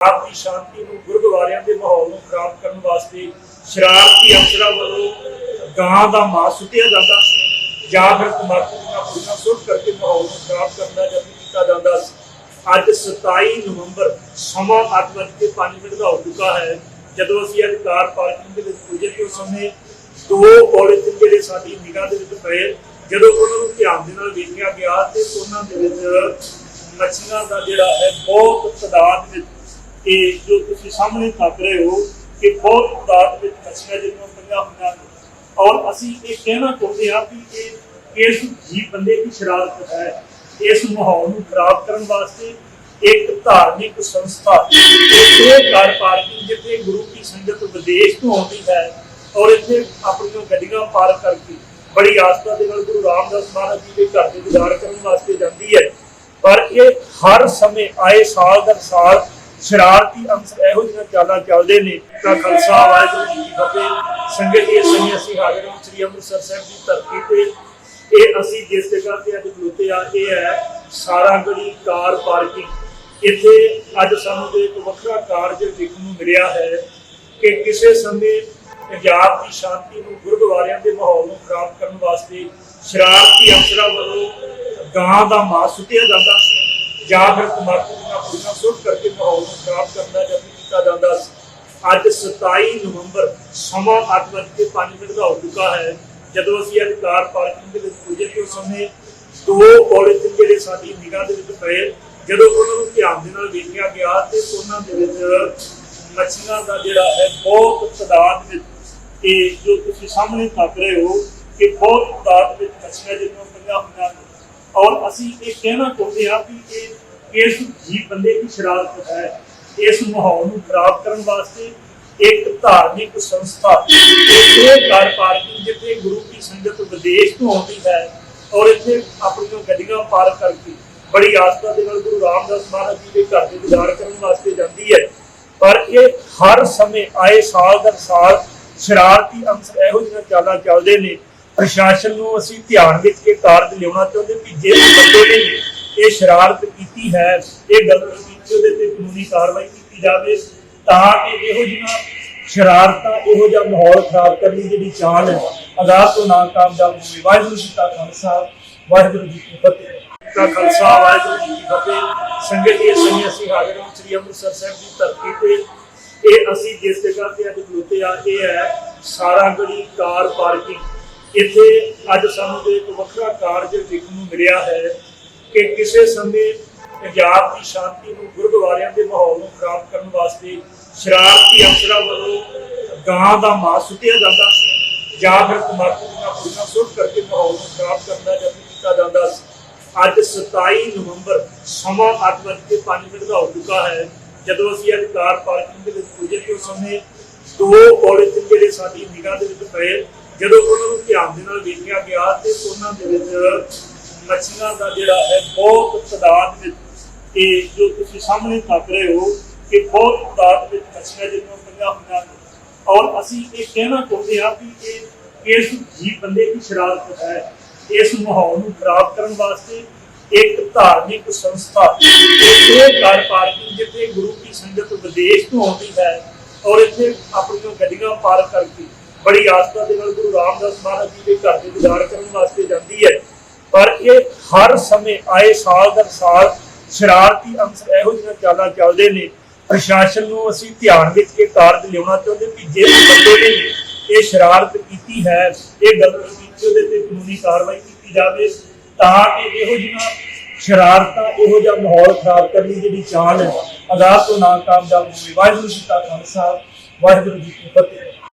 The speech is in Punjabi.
ਆਪ ਦੀ ਸ਼ਾਂਤੀ ਨੂੰ ਗੁਰਦੁਆਰਿਆਂ ਦੇ ਮਾਹੌਲ ਨੂੰ ਖਰਾਬ ਕਰਨ ਵਾਸਤੇ ਸ਼ਰਾਰਤੀ ਅਫਸਰਾਂ ਵੱਲੋਂ ਗਾਂ ਦਾ ਮਾਸ ਸੁੱਟਿਆ ਜਾਂਦਾ ਸੀ। ਜਾਂ ਫਿਰ ਤੰਬਾਕੂ ਦੀਆਂ ਪੁੜੀਆਂ ਸੁੱਟ ਕਰਕੇ ਮਾਹੌਲ ਨੂੰ ਖਰਾਬ ਕਰਨ ਦਾ ਯਤਨ ਕੀਤਾ ਜਾਂਦਾ ਸੀ। ਅੱਜ 27 ਨਵੰਬਰ ਸਮਾਂ 8:05 ਮਿੰਟ ਦਾ ਹੋ ਚੁੱਕਾ ਹੈ। ਜਦੋਂ ਅਸੀਂ ਅੱਜ ਕਾਰ ਪਾਰਕਿੰਗ ਦੇ ਵਿੱਚ ਪੁੱਜੇ ਤੇ ਉਸ ਸਮੇਂ ਦੋ ਪੋਲੀਥੀਨ ਜਿਹੜੇ ਸਾਡੀ ਨਿਗਾਹ ਦੇ ਵਿੱਚ ਪਏ, ਜਦੋਂ ਉਹਨਾਂ ਨੂੰ ਧਿਆਨ ਦੇ ਨਾਲ ਵੇਖਿਆ ਗਿਆ ਤੇ ਉਹਨਾਂ ਦੇ ਵਿੱਚ ਮੱਛੀਆਂ ਦਾ ਜਿਹੜਾ ਹੈ ਬਹੁਤ ਤਾਦਾਦ ਵਿੱਚ ਇਹ ਜੋ ਤੁਸੀਂ ਸਾਹਮਣੇ ਤੱਕ ਰਹੇ ਹੋ ਕਿ ਬਹੁਤ ਤਾਦਾਦ ਵਿੱਚ ਮੱਛੀਆਂ ਜਿਹੜੀਆਂ ਪਈਆਂ ਹੋਈਆਂ ਨੇ। ਔਰ ਅਸੀਂ ਇਹ ਕਹਿਣਾ ਚਾਹੁੰਦੇ ਹਾਂ ਕਿ ਇਹ ਇਸ ਜੀ ਬੰਦੇ ਦੀ ਸ਼ਰਾਰਤ ਹੈ। ਇਸ ਮਾਹੌਲ ਨੂੰ ਖਰਾਬ ਕਰਨ ਵਾਸਤੇ ਇੱਕ ਧਾਰਮਿਕ ਸੰਸਥਾ ਇਹ ਕਾਰ ਪਾਰਕਿੰਗ, ਜਿੱਥੇ ਗੁਰੂ ਕੀ ਸੰਗਤ ਵਿਦੇਸ਼ ਤੋਂ ਆਉਂਦੀ ਹੈ ਔਰ ਇੱਥੇ ਆਪਣੀਆਂ ਗੱਡੀਆਂ ਪਾਰਕ ਕਰਕੇ ਬੜੀ ਆਸਥਾ ਦੇ ਨਾਲ ਗੁਰੂ ਰਾਮਦਾਸ ਮਹਾਰਾਜ ਜੀ ਦੇ ਘਰ ਦੇ ਗੁਜ਼ਾਰ ਕਰਨ ਵਾਸਤੇ ਜਾਂਦੀ ਹੈ। ਪਰ ਇਹ ਹਰ ਸਮੇਂ, ਆਏ ਸਾਲ ਦਰ ਸਾਲ ਸ਼ਰਾਰਤੀ ਅੰਸਰ ਇਹੋ ਜਿਹੇ ਚਾਲਾਂ ਚੱਲਦੇ ਨੇ। ਤਾਂ ਖਾਲਸਾ ਵਾਹਿਗੁਰੂ ਜੀ ਕੀ ਫਤਿਹ। ਸੰਗਤ ਜੀ ਅਸੀਂ ਅਸੀਂ ਹਾਜ਼ਰ ਹਾਂ ਸ੍ਰੀ ਅੰਮ੍ਰਿਤਸਰ ਸਾਹਿਬ ਦੀ ਧਰਤੀ ਤੇ। ਇਹ ਅਸੀਂ ਜਿਸ ਜਗ੍ਹਾ ਤੇ ਅੱਜ ਖਲੋਤੇ ਆ ਇਹ ਹੈ ਸਾਰਾਗੜੀ ਕਾਰ ਪਾਰਕਿੰਗ। ਇੱਥੇ ਅੱਜ ਸਾਨੂੰ ਤੇ ਇੱਕ ਵੱਖਰਾ ਕਾਰਜ ਦੇਖਣ ਨੂੰ ਮਿਲਿਆ ਹੈ ਕਿ ਕਿਸੇ ਸਮੇਂ ਪੰਜਾਬ ਦੀ ਸ਼ਾਂਤੀ ਨੂੰ ਗੁਰਦੁਆਰਿਆਂ ਦੇ ਮਾਹੌਲ ਨੂੰ ਖਰਾਬ ਕਰਨ ਵਾਸਤੇ ਸ਼ਰਾਰਤੀ ਅਫਸਰਾਂ ਵੱਲੋਂ ਗਾਂ ਦਾ ਮਾਸ ਸੁੱਟਿਆ ਜਾਂਦਾ। ਜਾਂ ਫਿਰ ਤੰਬਾਕੂ ਦੀਆਂ ਪੁੜੀਆਂ ਸੁੱਟ ਕਰਕੇ ਮਾਹੌਲ ਨੂੰ ਖਰਾਬ ਕਰਨ ਦਾ ਕੀਤਾ ਜਾਂਦਾ ਸੀ। ਅੱਜ 27 ਨਵੰਬਰ ਸਮਾਂ 8:05 ਮਿੰਟ ਦਾ ਹੋ ਚੁੱਕਾ ਹੈ। ਜਦੋਂ ਅਸੀਂ ਅੱਜ ਕਾਰ ਪਾਰਕਿੰਗ ਦੇ ਵਿੱਚ ਪੁੱਜੇ ਤੇ ਉਸ ਸਮੇਂ ਦੋ ਪੋਲੀਥੀਨ ਜਿਹੜੇ ਸਾਡੀ ਨਿਗਾਹ ਦੇ ਵਿੱਚ ਪਏ, ਜਦੋਂ ਉਹਨਾਂ ਨੂੰ ਧਿਆਨ ਦੇ ਨਾਲ ਵੇਖਿਆ ਗਿਆ ਤੇ ਉਹਨਾਂ ਦੇ ਵਿੱਚ ਮੱਛੀਆਂ ਦਾ ਜਿਹੜਾ ਹੈ ਬਹੁਤ ਤਾਦਾਦ ਵਿੱਚ ਇਹ ਜੋ ਤੁਸੀਂ ਸਾਹਮਣੇ ਤੱਕ ਰਹੇ ਹੋ ਕਿ ਬਹੁਤ ਤਾਦਾਦ ਵਿੱਚ ਮੱਛੀਆਂ ਜਿਹੜੀਆਂ ਔਰ ਅਸੀਂ ਇਹ ਕਹਿਣਾ ਚਾਹੁੰਦੇ ਹਾਂ ਕਿ ਇਹ ਇਸ ਜੀ ਬੰਦੇ ਦੀ ਸ਼ਰਾਰਤ ਹੈ। ਇਸ ਮਾਹੌਲ ਨੂੰ ਖਰਾਬ ਕਰਨ ਵਾਸਤੇ ਇੱਕ ਧਾਰਮਿਕ ਸੰਸਥਾ, ਇਹ ਕਾਰ ਪਾਰਕਿੰਗ ਜਿੱਥੇ ਗੁਰੂ ਦੀ ਸੰਗਤ ਵਿਦੇਸ਼ ਤੋਂ ਆਉਂਦੀ ਹੈ ਔਰ ਇੱਥੇ ਆਪਣੀਆਂ ਗੱਡੀਆਂ ਪਾਰਕ ਕਰਕੇ ਬੜੀ ਆਸਥਾ ਦੇ ਨਾਲ ਗੁਰੂ ਰਾਮਦਾਸ ਮਹਾਰਾਜ ਜੀ ਦੇ ਘਰ ਦੇ ਗੁਜ਼ਾਰ ਕਰਨ ਵਾਸਤੇ ਜਾਂਦੀ ਹੈ। ਪਰ ਇਹ ਹਰ ਸਮੇਂ ਆਏ ਸਾਲ ਦਰ ਸਾਲ ਸ਼ਰਾਰਤੀ ਅੰਸਰ ਇਹੋ ਜਿਹੀਆਂ ਚਾਲਾਂ ਚੱਲਦੇ ਨੇ ਪ੍ਰਸ਼ਾਸਨ ਨੂੰ ਅਸੀਂ ਧਿਆਨ ਵਿੱਚ ਇਹ ਕਾਰਜ ਲਿਆਉਣਾ ਚਾਹੁੰਦੇ ਕਿ ਜਿਸ ਬੰਦੇ ਨੇ ਇਹ ਸ਼ਰਾਰਤ ਕੀਤੀ ਹੈ, ਇਹ ਗਲਤ ਕੀਤੀ ਉਹਦੇ ਤੇ ਕਾਨੂੰਨੀ ਕਾਰਵਾਈ ਕੀਤੀ ਜਾਵੇ, ਤਾਂ ਕਿ ਇਹੋ ਜਿਹੀਆਂ ਸ਼ਰਾਰਤਾਂ, ਇਹੋ ਜਿਹਾ ਮਾਹੌਲ ਖਰਾਬ ਕਰਨ ਦੀ ਜਿਹੜੀ ਚਾਲ ਹੈ ਆਜ਼ਾਦ ਤੋਂ ਨਾ ਹੋਵੇ। ਵਾਹਿਗੁਰੂ ਜੀ ਕਾ ਖਾਲਸਾ, ਵਾਹਿਗੁਰੂ ਜੀ ਕੀ ਫਤਿਹ। ਦਾ ਖਾਲਸਾ, ਵਾਹਿਗੁਰੂ ਜੀ ਕੀ ਫਤਿਹ। ਸੰਗਤ ਜੀ ਅਸੀਂ ਅਸੀਂ ਹਾਜ਼ਰ ਹਾਂ ਸ੍ਰੀ ਅੰਮ੍ਰਿਤਸਰ ਸਾਹਿਬ ਦੀ ਧਰਤੀ ਤੇ। ਇਹ ਅਸੀਂ ਜਿਸ ਜਗ੍ਹਾ ਤੇ ਅੱਜ ਖਲੋਤੇ ਆ ਇਹ ਹੈ ਸਾਰਾ ਸਾਰਾਗੜੀ ਕਾਰ ਪਾਰਕਿੰਗ। ਇੱਥੇ ਅੱਜ ਸਾਨੂੰ ਤੇ ਇੱਕ ਵੱਖਰਾ ਕਾਰਜ ਦੇਖਣ ਨੂੰ ਮਿਲਿਆ ਹੈ ਕਿ ਕਿਸੇ ਸਮੇਂ ਪੰਜਾਬ ਦੀ ਸ਼ਾਂਤੀ ਨੂੰ ਗੁਰਦੁਆਰਿਆਂ ਦੇ ਮਾਹੌਲ ਨੂੰ ਖਰਾਬ ਕਰਨ ਵਾਸਤੇ ਸ਼ਰਾਰਤੀ ਅਫਸਰਾਂ ਵੱਲੋਂ ਗਾਂ ਦਾ ਮਾਸ ਸੁੱਟਿਆ ਜਾਂਦਾ ਸੀ, ਜਾਂ ਫਿਰ ਤੰਬਾਕੂ ਦੀਆਂ ਪੁੜੀਆਂ ਸੁੱਟ ਕਰਕੇ ਮਾਹੌਲ ਨੂੰ ਖਰਾਬ ਕਰਨ ਦਾ ਯਤਨ ਕੀਤਾ ਜਾਂਦਾ ਸੀ। ਅੱਜ 27 ਨਵੰਬਰ ਸਮਾਂ 8:05 ਮਿੰਟ ਦਾ ਹੋ ਚੁੱਕਾ ਹੈ। ਜਦੋਂ ਅਸੀਂ ਅੱਜ ਕਾਰ ਪਾਰਕਿੰਗ ਦੇ ਵਿੱਚ ਪੁੱਜੇ ਤੇ ਉਸ ਸਮੇਂ ਦੋ ਪੋਲੀਥੀਨ ਜਿਹੜੇ ਸਾਡੀ ਨਿਗਾਹ ਦੇ ਵਿੱਚ ਪਏ ਜਦੋਂ ਉਹਨਾਂ ਨੂੰ ਧਿਆਨ ਦੇ ਨਾਲ ਵੇਖਿਆ ਗਿਆ ਤੇ ਉਹਨਾਂ ਦੇ ਵਿੱਚ ਮੱਛੀਆਂ ਦਾ ਜਿਹੜਾ ਹੈ ਬਹੁਤ ਤਾਦਾਦ ਵਿੱਚ ਇਹ ਜੋ ਤੁਸੀਂ ਸਾਹਮਣੇ ਤੱਕ ਰਹੇ ਹੋ ਕਿ ਬਹੁਤ ਤਾਦਾਦ ਵਿੱਚ ਮੱਛੀਆਂ ਜਿਹੜੀਆਂ ਪਈਆਂ ਹੋਈਆਂ ਔਰ ਅਸੀਂ ਇਹ ਕਹਿਣਾ ਚਾਹੁੰਦੇ ਹਾਂ ਕਿ ਇਹ ਇਸ ਜੀ ਬੰਦੇ ਦੀ ਸ਼ਰਾਰਤ ਹੈ। ਇਸ ਮਾਹੌਲ ਨੂੰ ਖਰਾਬ ਕਰਨ ਵਾਸਤੇ ਇੱਕ ਧਾਰਮਿਕ ਸੰਸਥਾ ਇਹ ਕਾਰ ਪਾਰਕਿੰਗ ਜਿੱਥੇ ਗੁਰੂ ਕੀ ਸੰਗਤ ਵਿਦੇਸ਼ ਤੋਂ ਆਉਂਦੀ ਹੈ ਔਰ ਇੱਥੇ ਆਪਣੀਆਂ ਗੱਡੀਆਂ ਪਾਰਕ ਕਰਕੇ ਬੜੀ ਆਸਥਾ ਦੇ ਨਾਲ ਗੁਰੂ ਰਾਮਦਾਸ ਮਹਾਰਾਜ ਜੀ ਦੇ ਘਰ ਦੇ ਗੁਜ਼ਾਰ ਕਰਨ ਵਾਸਤੇ ਜਾਂਦੀ ਹੈ। ਪਰ ਇਹ ਹਰ ਸਮੇਂ ਆਏ ਸਾਲ ਦਰ ਸਾਲ ਸ਼ਰਾਰਤੀ ਅੰਸਰ ਇਹੋ ਜਿਹੀਆਂ ਚਾਲਾਂ ਚੱਲਦੇ ਨੇ। ਪ੍ਰਸ਼ਾਸਨ ਨੂੰ ਅਸੀਂ ਧਿਆਨ ਵਿੱਚ ਇਹ ਕਾਰਜ ਲਿਆਉਣਾ ਚਾਹੁੰਦੇ ਕਿ ਜਿਸ ਬੰਦੇ ਨੇ ਇਹ ਸ਼ਰਾਰਤ ਕੀਤੀ ਹੈ, ਇਹ ਗਲਤ ਕੀਤੀ ਉਹਦੇ ਤੇ ਕਾਨੂੰਨੀ ਕਾਰਵਾਈ ਕੀਤੀ ਜਾਵੇ ਤਾਂ ਕਿ ਇਹੋ ਜਿਹੀਆਂ ਸ਼ਰਾਰਤਾਂ, ਇਹੋ ਜਿਹਾ ਮਾਹੌਲ ਖਰਾਬ ਕਰਨ ਦੀ ਜਿਹੜੀ ਚਾਲ ਹੈ ਆਜ਼ਾਦ ਤੋਂ ਨਾ ਕਾਮਯਾਬ ਹੋਵੇ ਵਾਹਿਗੁਰੂ ਜੀ ਕਾ ਖਾਲਸਾ, ਵਾਹਿਗੁਰੂ ਜੀ ਕੀ ਫਤਿਹ।